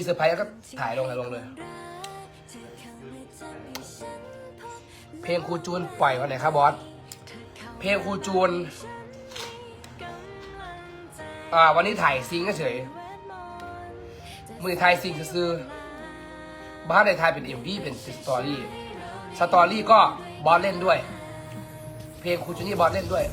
มีเซอร์ไพรส์แล้วก็ถ่ายลงเลยลงเลย เพลงครูจูนปล่อยวันไหนครับบอส เพลงครูจูน อ่าวันนี้ถ่ายซิงก็เฉย มือถ่ายซิงซื้อบ้านในถ่ายเป็นเอ็มวีเป็นสตอรี่ สตอรี่ก็บอสเล่นด้วย เพลงครูจูนี่บอสเล่นด้วย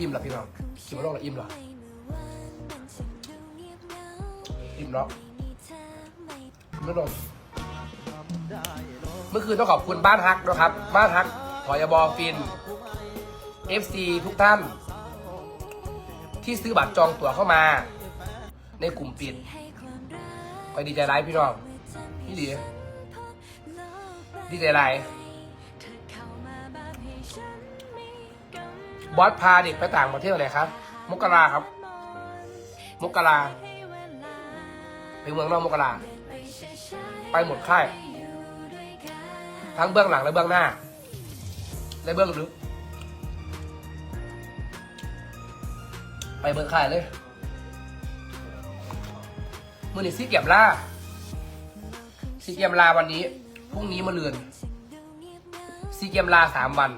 อิ่มหรอพี่น้องกินมาลงแล้วอิ่มหรออิ่มแล้วไม่ลงเมื่อคืนต้องขอบคุณบ้านฮักนะครับ บ้านฮักพอยบอฟิน FC ทุกท่าน ที่ซื้อบัตรจองตั๋วเข้ามา ในกลุ่มปิดคอยดีใจร้ายพี่น้องพี่ดีดีใจร้าย บอสพาเด็กไปต่างประเทศอะไรครับ มกราครับ มกราไปเมืองนอกมกราไปหมดค่าย ทั้งเบื้องหลังและเบื้องหน้า และเบื้องลึก ไปเบิร์ค่ายเลยมือนี่ซีเกียมล่าซีเกียมลาวันนี้ พรุ่งนี้มาเลือนซีเกียมลาสามวัน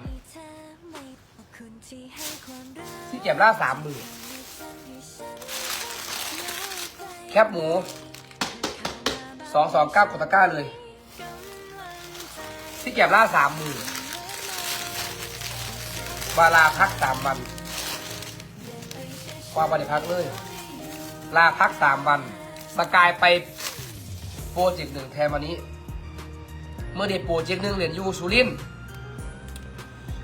เกียมลาสามหมือแคบหมูสองสองเก้ากดตะก้าเลยซีเกียมลาสามหมือวาลาพักสามวันความวันพักเลย ลาพักสามวัน สกายไปโปรเจกต์หนึ่งแทนวันนี้ เมื่อเด็โปรเจกต์หนึ่งเรียนอยูสุรินทร์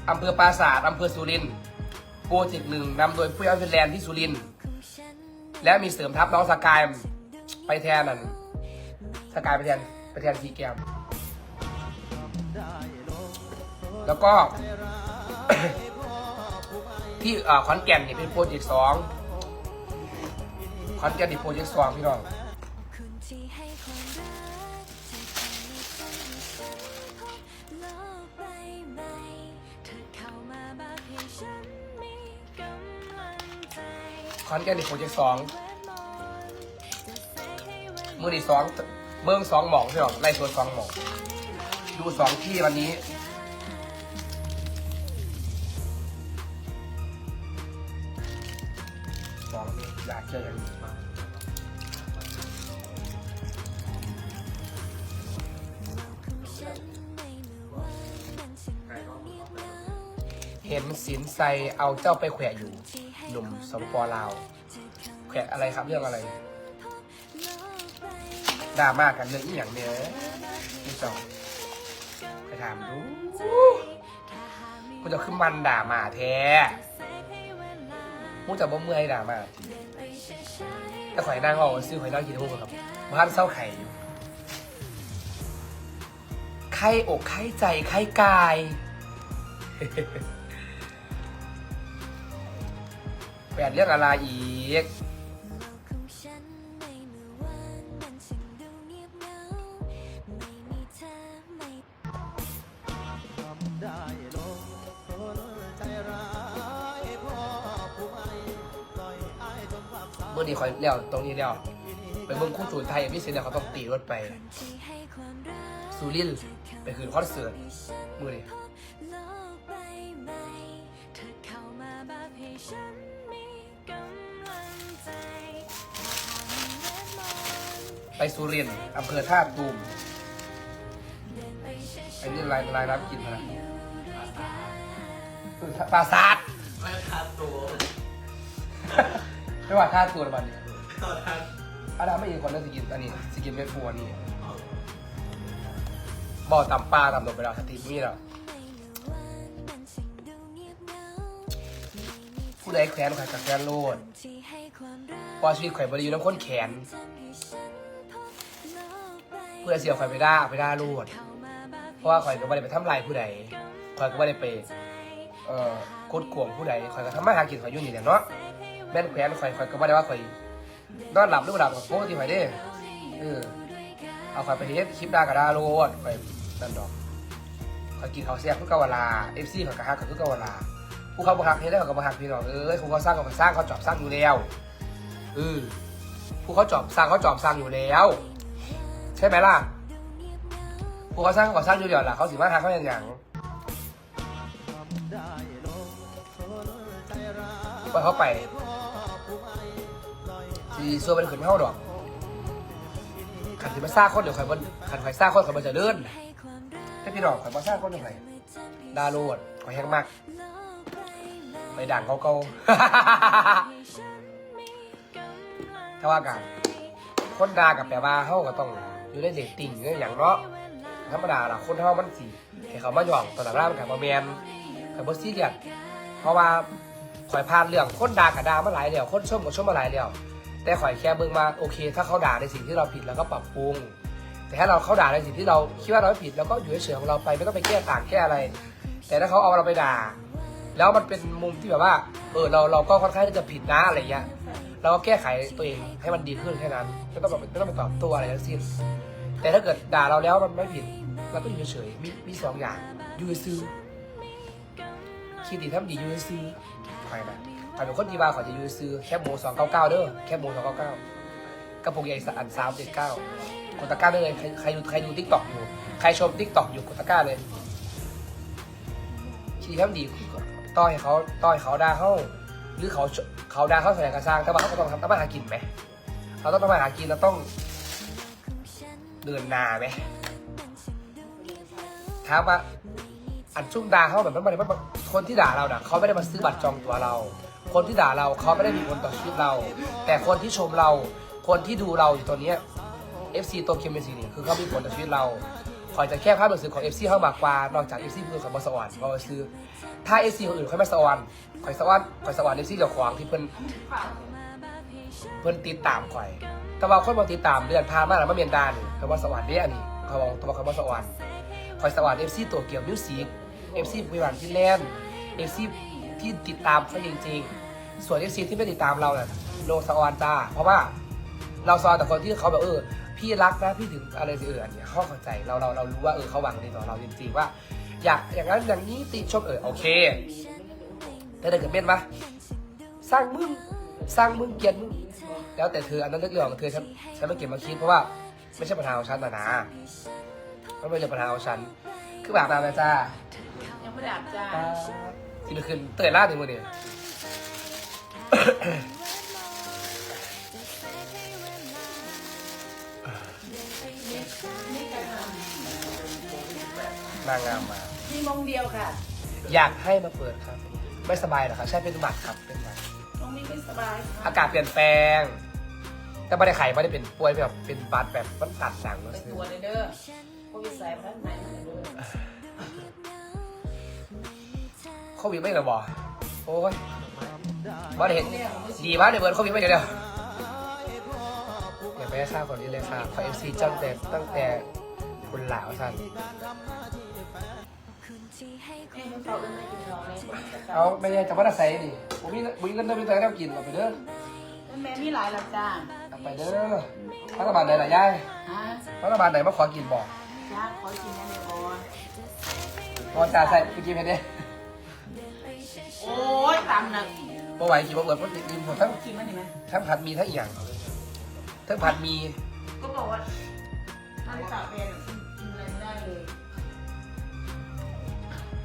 อำเภอปราสาทอำเภอสุรินทร์ โปรเจกต์หนึ่งนำโดยผู้ยาวฟินแลนด์ที่สุรินทร์และมีเสริมทัพน้องสกายไปแทนนั่นสกายไปแทนไปแทนทีแกมแล้วก็ที่เอ่อขอนแก่นนี่เป็นโปรเจกต์สองขอนแก่นนี่โปรเจกต์สองพี่น้อง ขอนแก่นนี่โปรเจกต์สองมือนี่สองเบิ้งสองหมองพี่น้อไล่สวนสองหมองดูสองที่วันนี้สองนี่อยากเจอกันเห็นสินใสเอาเจ้าไปแขวะอยู่ นุ่มสปปลาว แขวะอะไรครับเรื่องอะไรดราม่ากันเรื่องอีหยังเนี่ยพี่จองไปถามดูกูจะขึ้นมันด่ามาแท้มูจะบ่เมื่อยด่ามาแต่ข่อยนั่งเอาซื้อข่อยนั่งกินทุกคนครับบ้านเศร้าไข่อยู่ไข้อกไข้ใจไข้กาย แปดเรื่องอะไรอีกเมื่อนี้คอยเลี้ยวตรงนี้แล้วไปเบิ่งคู่จูนไทยพี่เสียแล้วเขาต้องตีรถไปสุรินไปคืนคอนเสิร์ตเมื่อนี้ ไปสุรินทร์อำเภอท่าตูมไอ้นี่รายรายรับกินมาปราสาทไม่คาตัวไม่ว่าท่าตัวละบันนี้ตอนนั้นอาดาไม่ยินคนนั้นสกินอันนี้สกินเม็ดฟัวนี่บ่อต่ำปลาต่ำลงไปแล้วสติมีแล้วผู้ใดแขวนข่อยกับแขวนโลดเพอชีวิตข่อยบริยูน้ำข้นแขนเพื่อเสียข่อยไปด่าไปด่าโลดเพราะว่าข่อยก็ไม่ได้ไปทำลายผู้ใดข่อยก็ไม่ได้ไปเอ่อกดข่วงผู้ใดข่อยก็ทำมาหากินข่อยอยู่นี่แหละเนาะแม่นแขวนข่อยข่อยก็ไม่ได้ว่าข่อยนอนหลับหรือบ่หลับกับโป๊ที่ไหนเด้เออเอาข่อยไปเฮ็ดคลิปด่ากับด่าโลดข่อยนั่นดอกขอยกินเขาวเสียบคือเกาวลาเอฟซีขอยกระฮักก็คือเกาวลาผู้เขาบังคับเฮ็ดได้เขาก็บังคับพี่น้องเอ้ยผู้เขาสร้างเขาก็สร้างเขาจอบสร้างอยู่แล้วเออผู้เขาจอบสร้างเขาจอบสร้างอยู่แล้ว ใช่ไหมล่ะผู้เขาสร้างเขาสร้างอยู่แล้วล่ะเขาสิมาหาเขาอย่างหยังปล่อยเขาไปสีซัวเป็นขืนเท่าดอกขันที่มาซ่าคนเดี๋ยวข่อยมันขันข่อยซ่าคนข่อยมันจะเลื่อนถ้าพี่น้องข่อยมาซ่าคนเดี๋ยวข่อยดาโลดขอแห้งมากไปด่างเขาเกาถ้าว่ากันคนดากับแปลว่าเฮาก็ต้อง อยู่ในเรตติ้งอย่างเนาะธรรมดาล่ะคนเฮามันสิให้เขามาหยองตอนหลังร่างกับมาแมนกับบ่ซีเรียสเพราะว่าข่อยผ่านเรื่องคนด่ากับด่ามาหลายแล้วคนชมกับชมมาหลายแล้วแต่ข่อยแค่เบิ่งมาโอเค ถ้าเขาด่าในสิ่งที่เราผิดเราก็ปรับปรุง แต่ถ้าเราเขาด่าในสิ่งที่เราคิดว่าเราผิดเราก็อยู่เฉยๆของเราไปไม่ต้องไปแก้ต่างแก้อะไร แต่ถ้าเขาเอาเราไปด่า แล้วมันเป็นมุมที่แบบว่าเออเราเราก็ค่อนข้างที่จะผิดนะอะไรเงี้ยเราก็แก้ไขตัวเองให้มันดีขึ้นแค่นั้นไม่ต้องแบบไม่ต้องไปตอบตัวอะไรทั้งสิ้น แต่ถ้าเกิดด่าเราแล้วมันไม่ผิดเราก็อยู่เฉยมีมีสองอย่างอยูซื้อคิดดีทำดียูซื้อใครนะใครเป็นคนดีว่าขอจะยูซื้อแค่โมสองเก้าเก้าเด้อแค่โมสองเก้าเก้ากระปุกใหญ่สันสามเจ็ดเก้ากดตะก้าได้เลยใครใครดูใครดูทิกตอกอยู่ ใครชมทิกตอกอยู่กดตะก้าเลยทีทำดีต้อยเขาต้อยเขาด่าเขาหรือเขาเขาด่าเขาแสดงกระสร้างแต่ว่าเขาต้องทำต้องมาหากินไหมเราต้องทำมาหากินเราต้อง เดินนาไหมถามว่าอันชุ่มดาเขาแบบนั้นมันมันคนที่ด่าเราน่ะเขาไม่ได้มาซื้อบัตรจองตัวเรา คนที่ด่าเราเขาไม่ได้มีผลต่อชีวิตเรา แต่คนที่ชมเรา คนที่ดูเราอยู่ตัวเนี้ย FC ตัวเคมีซีนี่คือเขามีผลต่อชีวิตเราคอยจะแค่ภาพรู้สึกของ FC เข้ามากกว่านอกจาก FC เพื่อนของบอสวรรค์เราซื้อถ้า FC คนอื่นเขาไม่สวรรค์คอยสวรรค์คอยสวรรค์ FC เจ้าของที่เพิ่นเพิ่นติดตามคอย แต่ว่าคนบอติดตามเดือนพามาแล้วมาเมียนดานคำว่าสวรรค์เนี่ยอันนี้เขาบอกตัวคำว่าสวรรค์คอยสวรรค์ FC ตัวเกี่ยวมิวสิก FC ปุยหวานที่แลนด์ FC ที่ติดตามเขาจริงๆ ส่วน FC ที่ไม่ติดตามเราเนี่ยโลสวรรค์จ้าเพราะว่าเราซอยแต่คนที่เขาแบบเออพี่รักนะพี่ถึงอะไรสิเอออันเนี้ยเขาเข้าใจเราเราเรารู้ว่าเออเขาหวังดีต่อเราจริงๆว่า อยากอย่างนั้นอย่างนี้ติชมเออโอเคแต่ถ้าเกิดเป็นปะสร้างมึง สร้างมึงเกลียดมึงแล้วแต่เธออันนั้นเรื่องของเธอฉันฉันไม่เก็บมาคิดเพราะว่าไม่ใช่ปัญหาของฉันนะนะมันไม่ใช่ปัญหาของฉัน คือแบบนั้นนะจ้ายังไม่ได้อาบจ้าที่มันขึ้นเตยล่าถึงมือเนี่ยนางงามมามีมงเดียวค่ะ อยากให้มาเปิดครับ ไม่สบายเหรอครับใช่เป็นหวัดครับเป็นหวัด มงนี้ไม่สบายค่ะอากาศเปลี่ยนแปลง แต่ไม่ได้ไข่ไม่ได้เป็นป่วยแบบเป็นบาดแบบมันตัดหนังมาไปซื้อตัวเลยเด้อโควิดสายพันธุ์ใหม่มาเลยเด้อโควิดไม่เหรอบอกโอ้ยว่าเห็นดีมากเลยเบิร์ดโควิดไม่เดี๋ยวเดี๋ยวอย่าไปให้ข้าวคนนี้เลยค่ะเพราะเอฟซีตั้งแต่ตั้งแต่คุณหลาวท่านให้มัน เขาเอิ้นไม่กินทองเลยเอาไม่ใช่จะว่าจะใส่ดิผมมีผมมีเงินเดือนมีแต่ได้กินเอาไปเด้อแม่มีหลายหลักจ้าเอาไปเด้อรัฐบาลไหนล่ะยายฮะรัฐบาลไหนมาขอกินบอกจ้าขอกินยังไงก่อนพอจ่าใส่ไปกินไปเด้โอ้ยตำหนักพอไหวกินบ่เบิดเพราะกินหมดทั้งกินมันนี่ไหมทั้งผัดหมีทั้งอีหยังทั้งผัดหมี ก็บอกว่ามันตับเป็นกินอะไรไม่ได้เลย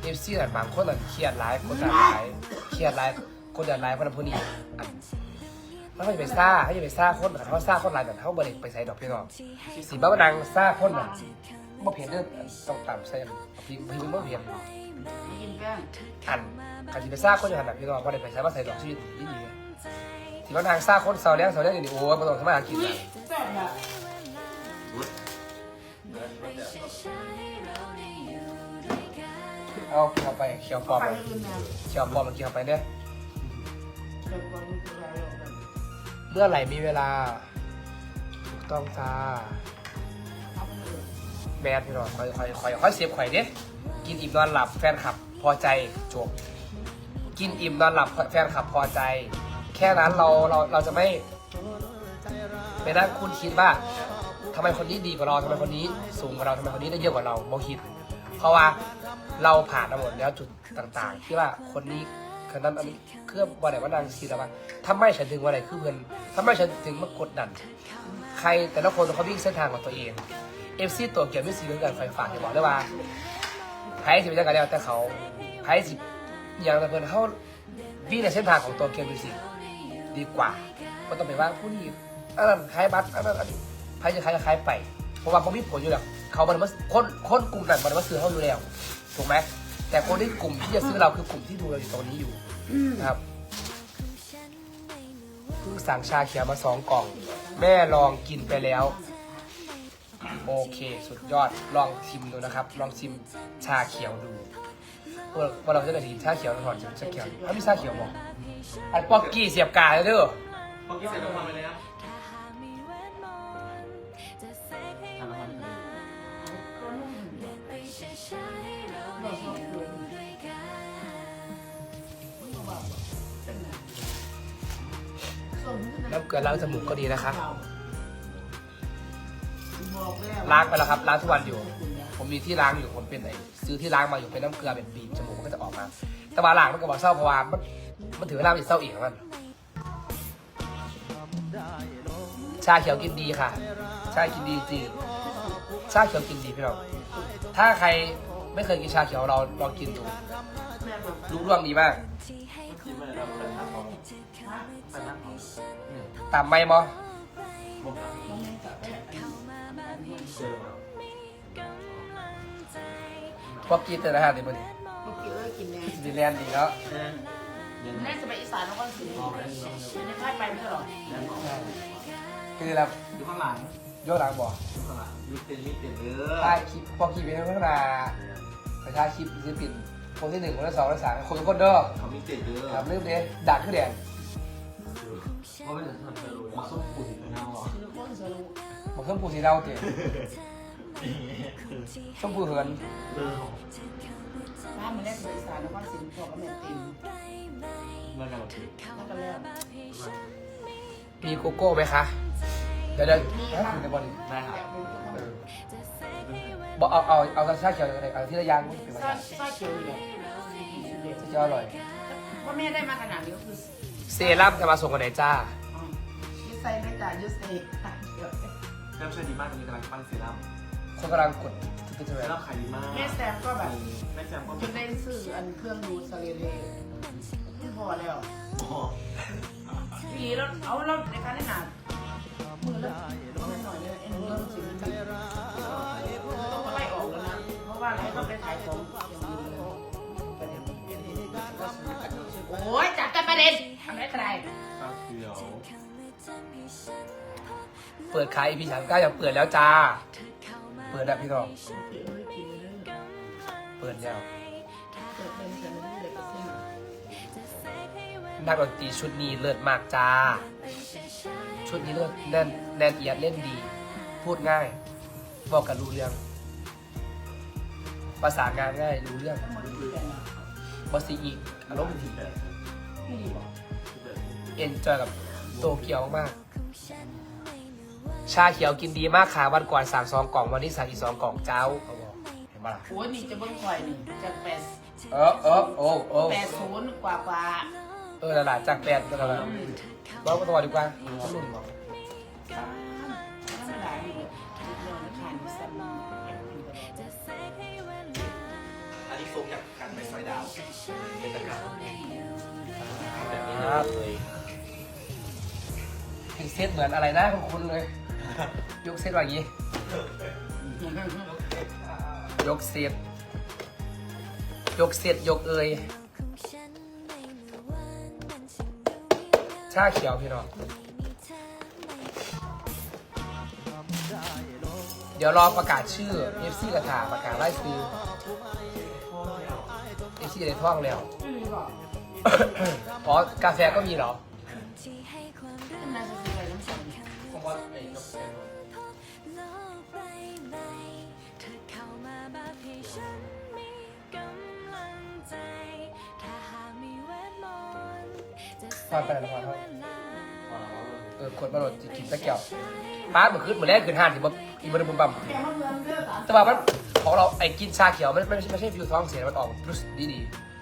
เอฟซีน่ะบางคนน่ะเครียดร้ายคนด่าร้ายเครียดร้ายคนด่าร้ายคนนั้นคนนี้อันมันไม่ไปซ่าให้ไปซ่าคนแต่เขาซ่าคนร้ายแบบเขาบริไปใส่ดอกพี่น้องสีบ้าดังซ่าคนน่ะบ่เพียนเด้อต้องต่ำใส่พี่พี่บ่เพียนกินแป้งอันการที่ไปซ่าคนอย่างนั้นพี่น้องบ่ได้ไปใส่มาใส่ดอกชีวิตดีดีสีบ้าดังซ่าคนเสาเลี้ยงเสาเลี้ยงอย่างนี้โอ้ยบ่ต้องทำมาหากินนะ เอาเคี่ยวไปเคี่ยวปอมไปไปอื่นนะเคี่ยวปอมมันเคี่ยวไปเนี่ยเดี๋ยวก่อนมันคืออะไรหรอกเมื่อไหร่มีเวลาถูกต้องจ้าแมนพี่น้องคอยคอยคอยคอยเสียบข่อยเด้กินอิ่มนอนหลับแฟนคลับ พอใจจบกินอิ่มนอนหลับแฟนคลับพอใจ แค่นั้นเราเราเราจะไม่ไปนั่งคุณคิดว่าทำไมคนนี้ดีกว่าเราทำไมคนนี้สูงกว่าเราทำไมคนนี้ได้เยอะกว่าเราบ่คิด เพราะว่า เราผ่านมาหมดแล้วจุดต่างๆ ที่ว่าคนนี้คนนั้นอันนี้เครื่องวันไหนว่านางคิดแต่ว่าทำไมฉันถึงวันไหนคือเพื่อนทำไมฉันถึงมากดดัน ใครแต่ละคนเขาวิ่งเส้นทางของตัวเองเอฟซีตัวเกี่ยวไม่สีเรื่องการไฟฟ้าจะบอกได้ว่าไพ่สิเจังกันแล้วแต่เขาไพ่สิบอย่างแต่เพื่อนเขาวิ่งในเส้นทางของตัวเกียวมิวสิกดีกว่าก็ต้องไปว่าผู้นี้อันนั้นคล้ายบัตอันนั้นอันนี้ไพ่จะคล้ายคล้ายไป เพราะว่าเขามีผลอยู่แล้วเขามันมาคนคนกลุ่มนั้นมันมาซื้อเขาอยู่แล้ว ถูกไหมแต่คนที่กลุ่มที่จะซื้อเราคือกลุ่มที่ดูเราอยู่ตรงนี้อยู่นะครับเพิ่งสั่งชาเขียวมาสองกล่อง แม่ลองกินไปแล้ว โอเค สุดยอดลองชิมดูนะครับ ลองชิมชาเขียวดูว่าว่าเราจะได้กินชาเขียวก่อนชาเขียวถ้ามีชาเขียวบอกไอ้ป๊อกกี้เสียบกาเลยเด้อพอกี้เสร็จแล้วทำไปเลย เกลือล้างจมูกก็ดีนะคะล้างไปแล้วครับล้างทุกวันอยู่ ผมมีที่ล้างอยู่ผมเป็นไอ้ซื้อที่ล้างมาอยู่เป็นน้ำเกลือเป็นบีบจมูกมันก็จะออกมาแต่ว่าล้างมันก็บอกเศร้าเพราะว่ามันมันถือเวลามันเศร้าอีกมันชาเขียวกินดีค่ะ ชากินดีจริงชาเขียวกินดีพี่น้องถ้าใครไม่เคยกินชาเขียวเราลองกินดูแม่บอกรู้เรื่องดีมาก ตามไม่มอพวกกินแต่ละหาดในมันเมื่อกี้เอ้ยกินแน่ดีแลนด์ดีแล้วแม่จะไปอีสานแล้วก็สิไม่ได้พลาดไปไม่ใช่หรอคือแล้วอยู่ข้างหลังโยกหลังบ่อยู่ข้างหลังมีเต็นมีเต็นเด้อถ่ายคลิปพอคลิปเป็นเรื่องนาไปถ่าคลิปศิลปินคนที่หนึ่งคนที่สองคนที่สามคนทุกคนเด้อเขามีเต็นเด้อครับลืมเลยดักขึ้นแดง เพราะมันจะทำให้รู้มาส้มปุ๋ยเงาหรอคือคนสรุปบอกเครื่องปูสีดาวเตี๋ยส้มปูเหินเรื่อบ้านมันแรกไปอีสานแล้วก็สินพอกับแม่ติมมื่อไหร่ถึงแล้วก็แล้วมีโกโก้ไหมคะ เดี๋ยวเดี๋ยวให้คุณในบอลได้ครับบอกเอาเอาเอาชาเขียวอะไรเอาที่ระยางเป็นซาภาษาซาเขียวอยู่แบบจะอร่อยว่าแม่ได้มาขนาดนี้ก็คือ เซรั่มจะมาส่งกันไหนจ้า ยูไซไม่จ่ายยูไซเดี๋ยวเริ่มใช้ดีมากตอนนี้กำลังปั้นเซรั่มคนกำลังกดตึ๊ดเซๆเลยรั่มขายดีมากแม่แซมก็แบบแม่แซมก็จนได้ซื้ออันเครื่องดูสเลเลที่พอแล้วอ๋อปีแล้วเอาเราในการได้หนามือแล้วหน่อยเนี่ยเอ็นเรื่องสิ่งที่ต้องมาไล่ออกแล้วนะเพราะว่าอะไรต้องไปขายของอย่างนี้โอ้ยจับกันประเด็นทำ ได้กระไร ข้าวเขียวเปิดขาย EP สามเก้ายังเปิดแล้วจ้า เปิดแล้วพี่น้องเปิดแล้วนักดนตรีชุดนี้เลิศมากจ้า ชุดนี้เลิศแน่นแน่นเอียดเล่นดี พูดง่าย บอกกันรู้เรื่อง ภาษางานง่ายรู้เรื่องบอสซีอีกอารมณ์ดี เอนจอยกับโตเกียวมาก ชาเขียวกินดีมากค่ะวันก่อนสั่งสองกล่องวันนี้สั่งอีกสองกล่องเจ้าเขาบอกเห็นปะล่ะโอ้ยนี่จะเบิ้งคอยนี่จากแปดเออเออโอ้โอ้แปดศูนย์กว่ากว่าเออนั่นแหละจากแปดก็แล้วบอกกันตัวดีกว่าต้องรุ่นบอกธรรมดาอยู่เรื่องขายซ้ำอันนี้ซุปจากกันไปซอยดาวเป็นตะการแบบนี้ครับเลย เพลงเซตเหมือนอะไรนะของคุณเลย ยกเซตว่าอย่างนี้ ยกเซตยกเซตยกเอยชาเขียวพี่น้องเดี๋ยวรอประกาศชื่อ FC กระถาประกาศไล่ซื้อ FC ในท้องแล้วอ๋อกาแฟก็มีเหรอ ฟังไปแล้วฟังเออขวดมาโหลดจิกินตะเกียบป้าเหมือนขึ้นเหมือนแรกขึ้นห้านที่บ่อีมันบุมบัมแกมแต่ว่ามันของเราไอ้กินชาเขียวมันไม่ใช่ไม่ใช่ฟิวท้องเสียมันออกพลุสดีดีๆ